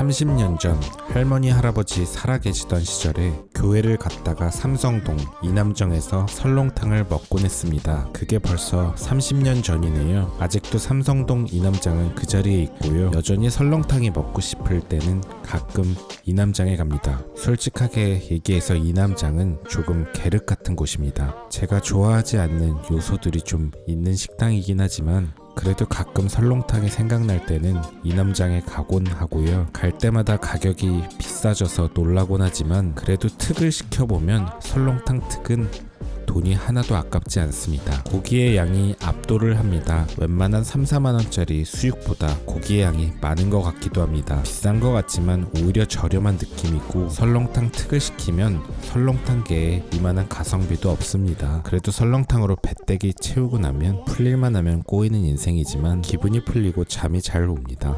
30년 전 할머니 할아버지 살아계시던 시절에 교회를 갔다가 삼성동 이남정에서 설렁탕을 먹곤 했습니다. 그게 벌써 30년 전이네요. 아직도 삼성동 이남장은 그 자리에 있고요. 여전히 설렁탕이 먹고 싶을 때는 가끔 이남장에 갑니다. 솔직하게 얘기해서 이남장은 조금 계륵 같은 곳입니다. 제가 좋아하지 않는 요소들이 좀 있는 식당이긴 하지만 그래도 가끔 설렁탕이 생각날 때는 이남장에 가곤 하고요. 갈 때마다 가격이 비싸져서 놀라곤 하지만 그래도 특을 시켜보면 설렁탕 특은 돈이 하나도 아깝지 않습니다. 고기의 양이 압도를 합니다. 웬만한 3, 4만 원짜리 수육보다 고기의 양이 많은 것 같기도 합니다. 비싼 것 같지만 오히려 저렴한 느낌이고 설렁탕 특을 시키면 설렁탕계에 이만한 가성비도 없습니다. 그래도 설렁탕으로 배때기 채우고 나면 풀릴만 하면 꼬이는 인생이지만 기분이 풀리고 잠이 잘 옵니다.